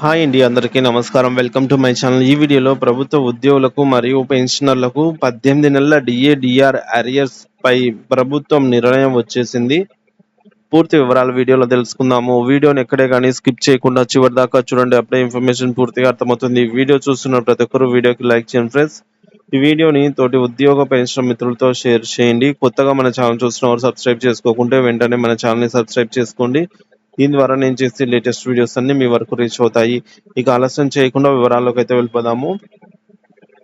Hi అండి అందరికీ నమస్కారం. వెల్కమ్ టు మై ఛానల్ ఈ వీడియోలో ప్రభుత్వ ఉద్యోగులకు మరియు పెన్షనర్లకు పద్దెనిమిది నెలల డిఏ డిఆర్ అరియర్స్ పై ప్రభుత్వం నిర్ణయం వచ్చేసింది. పూర్తి వివరాలు వీడియోలో తెలుసుకుందాము. వీడియోని ఎక్కడే కానీ స్కిప్ చేయకుండా చివరి దాకా చూడండి. అప్పుడే ఇన్ఫర్మేషన్ పూర్తిగా అర్థమవుతుంది. వీడియో చూస్తున్న ప్రతి ఒక్కరు వీడియోకి లైక్ చేయండి ఫ్రెండ్స్. ఈ వీడియోని తోటి ఉద్యోగ పెన్షన్ మిత్రులతో షేర్ చేయండి. కొత్తగా మన ఛానల్ చూస్తున్న వారు సబ్స్క్రైబ్ చేసుకోకుంటే వెంటనే మన ఛానల్ని సబ్స్క్రైబ్ చేసుకోండి. దీని ద్వారా నేను చేసే లేటెస్ట్ వీడియోస్ అన్ని మీ వరకు రీచ్ అవుతాయి. ఇక ఆలస్యం చేయకుండా వివరాల్లోకి అయితే వెళ్ళిపోదాము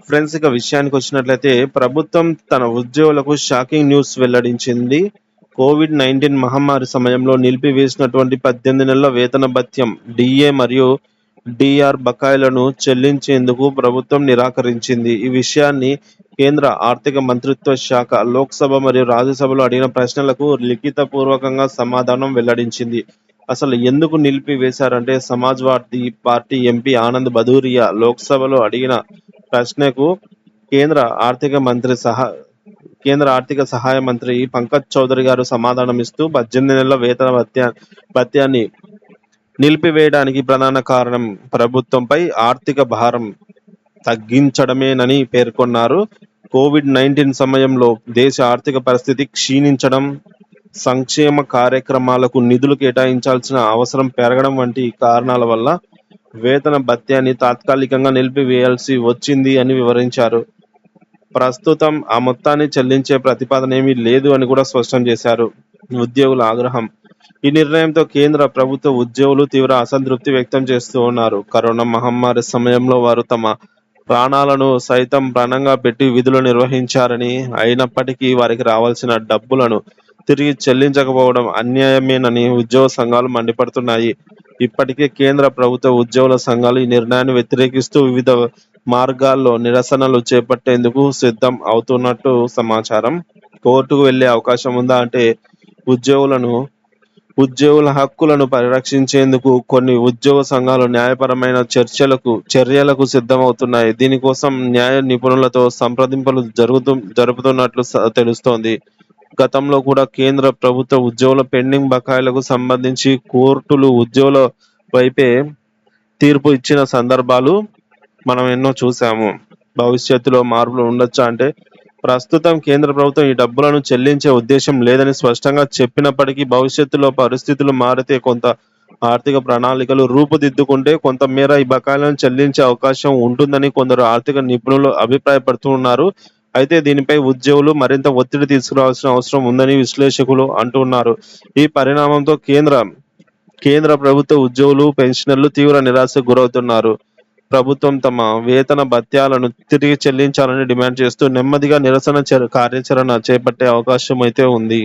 ఫ్రెండ్స్ ఇక విషయానికి వచ్చినట్లయితే ప్రభుత్వం తన ఉద్యోగులకు షాకింగ్ న్యూస్ వెల్లడించింది. కోవిడ్ నైన్టీన్ మహమ్మారి సమయంలో నిలిపివేసినటువంటి పద్దెనిమిది నెలల వేతన భత్యం డిఏ మరియు డిఆర్ బకాయిలను చెల్లించేందుకు ప్రభుత్వం నిరాకరించింది. ఈ విషయాన్ని కేంద్ర ఆర్థిక మంత్రిత్వ శాఖ లోక్సభ మరియు రాజ్యసభలో అడిగిన ప్రశ్నలకు లిఖిత పూర్వకంగా సమాధానం వెల్లడించింది. అసలు ఎందుకు నిలిపివేశారంటే సమాజ్వాదీ పార్టీ ఎంపీ ఆనంద్ బదూరియా లోక్సభలో అడిగిన ప్రశ్నకు కేంద్ర ఆర్థిక మంత్రి సహా కేంద్ర ఆర్థిక సహాయ మంత్రి పంకజ్ చౌదరి గారు సమాధానం ఇస్తూ పద్దెనిమిది నెలల వేతన భత్యా భత్యాన్ని నిలిపివేయడానికి ప్రధాన కారణం ప్రభుత్వంపై ఆర్థిక భారం తగ్గించడమేనని పేర్కొన్నారు. కోవిడ్ నైన్టీన్ సమయంలో దేశ ఆర్థిక పరిస్థితి క్షీణించడం సంక్షేమ కార్యక్రమాలకు నిధులు కేటాయించాల్సిన అవసరం పెరగడం వంటి కారణాల వల్ల వేతన భత్యాన్ని తాత్కాలికంగా నిలిపివేయాల్సి వచ్చింది అని వివరించారు. ప్రస్తుతం ఆ మొత్తాన్ని చెల్లించే ప్రతిపాదన ఏమీ లేదు అని కూడా స్పష్టం చేశారు ఉద్యోగుల ఆగ్రహం. ఈ నిర్ణయంతో కేంద్ర ప్రభుత్వ ఉద్యోగులు తీవ్ర అసంతృప్తి వ్యక్తం చేస్తూ ఉన్నారు. కరోనా మహమ్మారి సమయంలో వారు తమ ప్రాణాలను సైతం ప్రాణంగా పెట్టి విధులు నిర్వహించారని అయినప్పటికీ వారికి రావాల్సిన డబ్బులను తిరిగి చెల్లించకపోవడం అన్యాయమేనని ఉద్యోగ సంఘాలు మండిపడుతున్నాయి. ఇప్పటికే కేంద్ర ప్రభుత్వ ఉద్యోగుల సంఘాలు ఈ నిర్ణయాన్ని వ్యతిరేకిస్తూ వివిధ మార్గాల్లో నిరసనలు చేపట్టేందుకు సిద్ధం అవుతున్నట్టు సమాచారం. కోర్టుకు వెళ్ళే అవకాశం ఉందా అంటే ఉద్యోగులను ఉద్యోగుల హక్కులను పరిరక్షించేందుకు కొన్ని ఉద్యోగ సంఘాలు న్యాయపరమైన చర్చలకు చర్యలకు సిద్ధమవుతున్నాయి. దీనికోసం న్యాయ నిపుణులతో సంప్రదింపులు జరుగుతూ జరుపుతున్నట్లు తెలుస్తోంది. గతంలో కూడా కేంద్ర ప్రభుత్వ ఉద్యోగుల పెండింగ్ బకాయిలకు సంబంధించి కోర్టులు ఉద్యోగుల వైపే తీర్పు ఇచ్చిన సందర్భాలు మనం ఎన్నో చూసాము భవిష్యత్తులో మార్పులు ఉండొచ్చా అంటే ప్రస్తుతం కేంద్ర ప్రభుత్వం ఈ డబ్బులను చెల్లించే ఉద్దేశం లేదని స్పష్టంగా చెప్పినప్పటికీ భవిష్యత్తులో పరిస్థితులు మారితే కొంత ఆర్థిక ప్రణాళికలు రూపుదిద్దుకుంటే కొంతమేర ఈ బకాయిలను చెల్లించే అవకాశం ఉంటుందని కొందరు ఆర్థిక నిపుణులు అభిప్రాయపడుతున్నారు. అయితే దీనిపై ఉద్యోగులు మరింత ఒత్తిడి తీసుకురావాల్సిన అవసరం ఉందని విశ్లేషకులు అంటున్నారు. ఈ పరిణామంతో కేంద్ర కేంద్ర ప్రభుత్వ ఉద్యోగులు పెన్షనర్లు తీవ్ర నిరాశకు గురవుతున్నారు. ప్రభుత్వం తమ వేతన భత్యాలను తిరిగి చెల్లించాలని డిమాండ్ చేస్తూ నెమ్మదిగా నిరసన కార్యాచరణ చేపట్టే అవకాశం అయితే ఉంది.